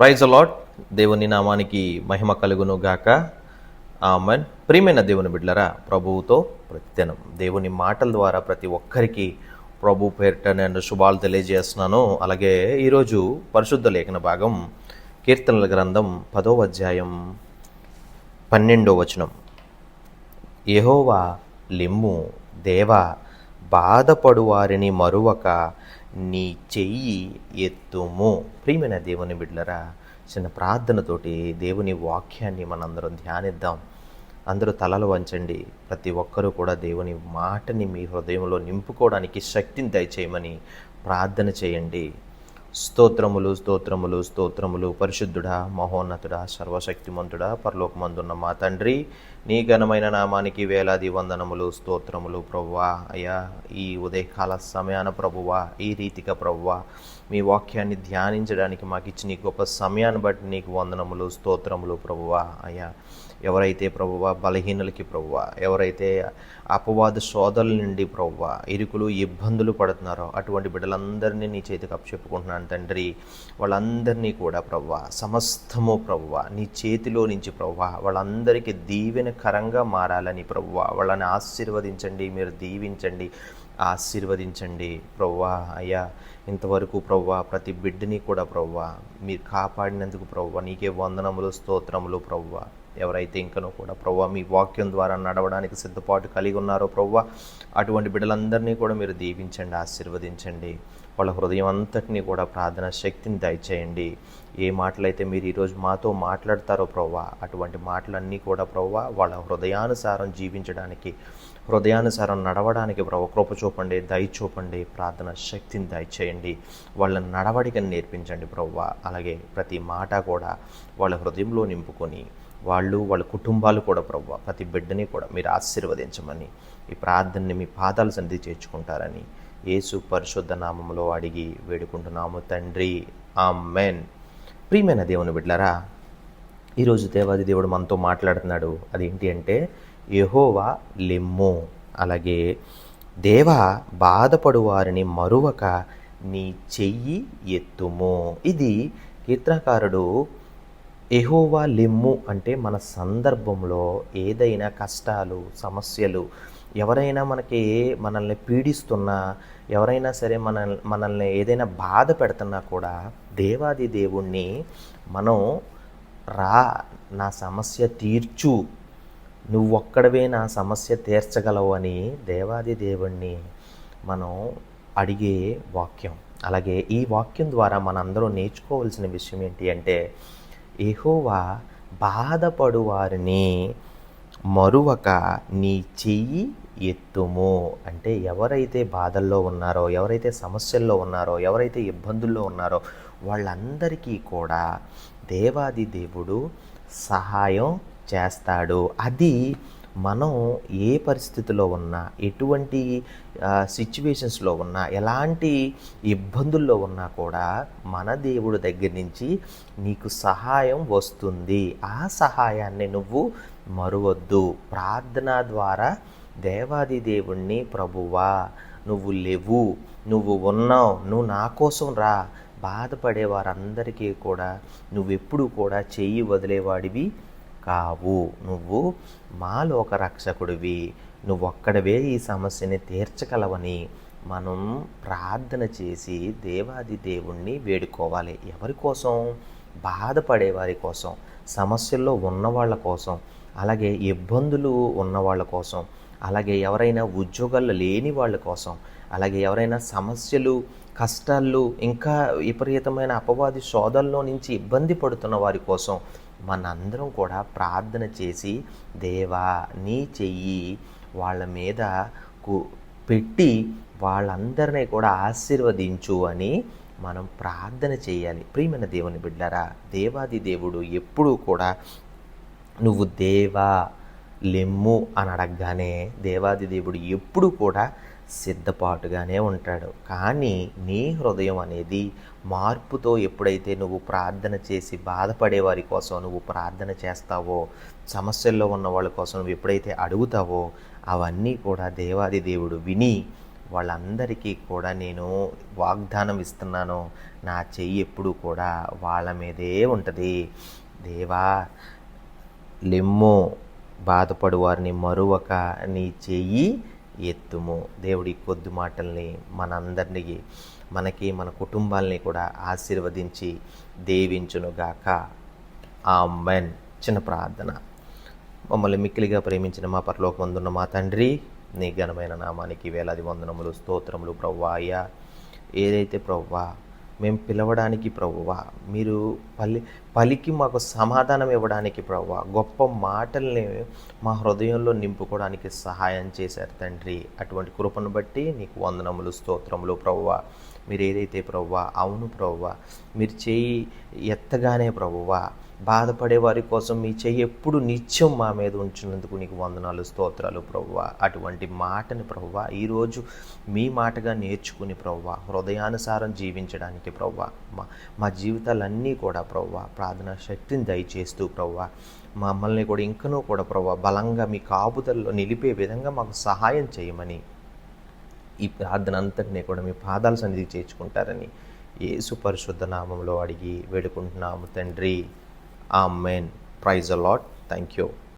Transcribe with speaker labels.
Speaker 1: Praise allot దేవుని నామానికి మహిమ కలుగును గాక. ఆమెన్. ప్రియమైన దేవుని బిడ్డలరా ప్రభువుతో ప్రతిదినం దేవుని మాటల ద్వారా ప్రతి ఒక్కరికి ప్రభు పేరిట నేను శుభాలు తెలియజేస్తున్నాను. అలాగే ఈరోజు పరిశుద్ధ లేఖన భాగం కీర్తనల గ్రంథం పదో అధ్యాయం పన్నెండో వచనం. యెహోవా లిమ్ము దేవ బాధపడు వారిని మరువక నీ చెయ్యి ఎత్తుము. ప్రియమైన దేవుని బిడ్డలరా చిన్న ప్రార్థనతోటి దేవుని వాక్యాన్ని మనందరం ధ్యానిద్దాం. అందరూ తలలు వంచండి. ప్రతి ఒక్కరూ కూడా దేవుని మాటని మీ హృదయంలో నింపుకోవడానికి శక్తిని దయచేయమని ప్రార్థన చేయండి. స్తోత్రములు స్తోత్రములు స్తోత్రములు. పరిశుద్ధుడా మహోన్నతుడా సర్వశక్తిమంతుడా పరలోకమందున్న మా తండ్రి నీ ఘనమైన నామానికి వేలాది వందనములు స్తోత్రములు. ప్రవ్వా అయ్యా ఈ ఉదయకాల సమయాన ప్రభువా ఈ రీతిగా ప్రవ్వా మీ వాక్యాన్ని ధ్యానించడానికి మాకు ఇచ్చిన గొప్ప సమయాన్ని బట్టి నీకు వందనములు స్తోత్రములు ప్రభువా. అయ్యా ఎవరైతే ప్రభువ బలహీనులకి ప్రభువ ఎవరైతే అపవాద సోదరుల నుండి ప్రభువ ఇరుకులు ఇబ్బందులు పడుతున్నారో అటువంటి బిడ్డలందరినీ నీ చేతికి అప్పచెప్పుకుంటున్నాను తండ్రి. వాళ్ళందరినీ కూడా ప్రభువ సమస్తము ప్రభువ నీ చేతిలో నుంచి ప్రభువ వాళ్ళందరికీ దీవెనకరంగా మారాలని ప్రభువ. వాళ్ళని ఆశీర్వదించండి మీరు దీవించండి. ఆశీర్వదించండి. ప్రవ్వా అయ్యా ఇంతవరకు ప్రవ్వా ప్రతి బిడ్డని కూడా ప్రవ్వా మీరు కాపాడినందుకు ప్రవ్వా నీకే వందనములు స్తోత్రములు ప్రవ్వా. ఎవరైతే ఇంకనో కూడా ప్రవ్వా మీ వాక్యం ద్వారా నడవడానికి సిద్ధపాటు కలిగి ఉన్నారో ప్రవ్వా అటువంటి బిడ్డలందరినీ కూడా మీరు దీవించండి ఆశీర్వదించండి. వాళ్ళ హృదయం అంతటినీ కూడా ప్రార్థన శక్తిని దయచేయండి. ఏ మాటలైతే మీరు ఈరోజు మాతో మాట్లాడతారో ప్రవ్వా అటువంటి మాటలన్నీ కూడా ప్రవ్వా వాళ్ళ హృదయానుసారం జీవించడానికి హృదయానుసారం నడవడానికి ప్రభు కృప చూపండి దయ చూపండి ప్రార్థన శక్తిని దయచేయండి. వాళ్ళ నడవడికని నేర్పించండి ప్రవ్వ. అలాగే ప్రతి మాట కూడా వాళ్ళ హృదయంలో నింపుకొని వాళ్ళు వాళ్ళ కుటుంబాలు కూడా ప్రవ్వ ప్రతి బిడ్డని కూడా మీరు ఆశీర్వదించమని ఈ ప్రార్థనని మీ పాదాల సంధి చేర్చుకుంటారని యేసు పరిశుద్ధ నామంలో అడిగి వేడుకుంటున్నాము తండ్రి. ఆమెన్. ప్రియమైన దేవుని బిడ్డలారా ఈరోజు దేవాది దేవుడు మనతో మాట్లాడుతున్నాడు. అదేంటి అంటే యహోవా లిమ్ము. అలాగే దేవ బాధపడు వారిని మరువక నీ చెయ్యి ఎత్తుము. ఇది కీర్తనకారుడు ఎహోవా లిమ్ము అంటే మన సందర్భంలో ఏదైనా కష్టాలు సమస్యలు ఎవరైనా మనకి మనల్ని పీడిస్తున్నా ఎవరైనా సరే మన మనల్ని ఏదైనా బాధ పెడుతున్నా కూడా దేవాది దేవుణ్ణి మనం రా నా సమస్య తీర్చు నువ్వొక్కడవే నా సమస్య తీర్చగలవు అని దేవాది దేవుణ్ణి మనం అడిగే వాక్యం. అలాగే ఈ వాక్యం ద్వారా మనందరూ నేర్చుకోవాల్సిన విషయం ఏంటి అంటే ఎహోవా బాధపడు వారిని మరువక నీ చెయ్యి ఎత్తుము. అంటే ఎవరైతే బాధల్లో ఉన్నారో ఎవరైతే సమస్యల్లో ఉన్నారో ఎవరైతే ఇబ్బందుల్లో ఉన్నారో వాళ్ళందరికీ కూడా దేవాది దేవుడు సహాయం చేస్తాడు. అది మనం ఏ పరిస్థితిలో ఉన్నా ఎటువంటి సిచ్యువేషన్స్లో ఉన్నా ఎలాంటి ఇబ్బందుల్లో ఉన్నా కూడా మన దేవుడు దగ్గర నుంచి నీకు సహాయం వస్తుంది. ఆ సహాయాన్ని నువ్వు మరువద్దు. ప్రార్థన ద్వారా దేవాది దేవుణ్ణి ప్రభువా నువ్వు లేవు నువ్వు ఉన్నావు నువ్వు నా కోసం రా. బాధపడే వారందరికీ కూడా నువ్వెప్పుడు కూడా చెయ్యి వదిలేవాడివి కావు. నువ్వు మా లోక రక్షకుడివి నువ్వొక్కడవే ఈ సమస్యని తీర్చగలవని మనం ప్రార్థన చేసి దేవాది దేవుణ్ణి వేడుకోవాలి. ఎవరి కోసం? బాధపడే వారి కోసం. సమస్యల్లో ఉన్న వాళ్ళ కోసం. అలాగే ఇబ్బందులు ఉన్న వాళ్ళ కోసం. అలాగే ఎవరైనా ఉద్యోగాలు లేని వాళ్ళ కోసం. అలాగే ఎవరైనా సమస్యలు కష్టాలు ఇంకా విపరీతమైన అపవాది సోదల్లో నుంచి ఇబ్బంది పడుతున్న వారి కోసం మనందరం కూడా ప్రార్థన చేసి దేవా నీ చెయ్యి వాళ్ళ మీద కు- పెట్టి వాళ్ళందరినీ కూడా ఆశీర్వదించు అని మనం ప్రార్థన చేయాలి. ప్రియమైన దేవుని బిడ్డారా దేవాది దేవుడు ఎప్పుడూ కూడా నువ్వు దేవా లెమ్ము అని అడగగానే దేవాది దేవుడు ఎప్పుడు కూడా సిద్ధపాటుగానే ఉంటాడు. కానీ నీ హృదయం అనేది మార్పుతో ఎప్పుడైతే నువ్వు ప్రార్థన చేసి బాధపడే వారి కోసం నువ్వు ప్రార్థన చేస్తావో సమస్యల్లో ఉన్న వాళ్ళ కోసం నువ్వు ఎప్పుడైతే అడుగుతావో అవన్నీ కూడా దేవాది దేవుడు విని వాళ్ళందరికీ కూడా నేను వాగ్దానం ఇస్తున్నాను. నా చెయ్యి ఎప్పుడు కూడా వాళ్ళ మీదే ఉంటుంది. దేవా లెమ్ము బాధపడు వారిని మరువక నీ చెయ్యి ఎత్తుము. దేవుడి కొద్ది మాటల్ని మనందరినీ మనకి మన కుటుంబాల్ని కూడా ఆశీర్వదించి దీవించునుగాక. మెన్ చిన్న ప్రార్థన. మమ్మల్ని మిక్కిలిగా ప్రేమించిన మా పరలోకమందున్న మా తండ్రి నీ ఘనమైన నామానికి వేలాది వందనములు స్తోత్రములు ప్రవ్వా అయ్యా. ఏదైతే ప్రవ్వా మేము పిలవడానికి ప్రభువా మీరు పలి పలికి మాకు సమాధానం ఇవ్వడానికి ప్రభువా గొప్ప మాటల్ని మా హృదయంలో నింపుకోవడానికి సహాయం చేశారు తండ్రి. అటువంటి కృపను బట్టి నీకు వందనములు స్తోత్రములు ప్రభువా మీరు ఏదైతే ప్రభువా అవును ప్రభువా మీరు చేయి ఎత్తగానే ప్రభువా బాధపడే వారి కోసం మీ చెయ్యి ఎప్పుడు నిత్యం మా మీద ఉంచినందుకు నీకు వందనాలు స్తోత్రాలు ప్రవ్వ అటువంటి మాటని ప్రవ్వ ఈరోజు మీ మాటగా నేర్చుకుని ప్రవ్వ హృదయానుసారం జీవించడానికి ప్రవ్వ మా మా జీవితాలన్నీ కూడా ప్రవ్వ ప్రార్థనా శక్తిని దయచేస్తూ ప్రవ్వ మమ్మల్ని కూడా ఇంకనూ కూడా ప్రవ్వ బలంగా మీ కాపుదల్లో నిలిపే విధంగా మాకు సహాయం చేయమని ఈ ప్రార్థన అంతటినీ కూడా మీ పాదాల సన్నిధి చేర్చుకుంటారని యేసు పరిశుద్ధ నామంలో అడిగి వేడుకుంటున్నాము తండ్రి. ఆ main prize a lot thank you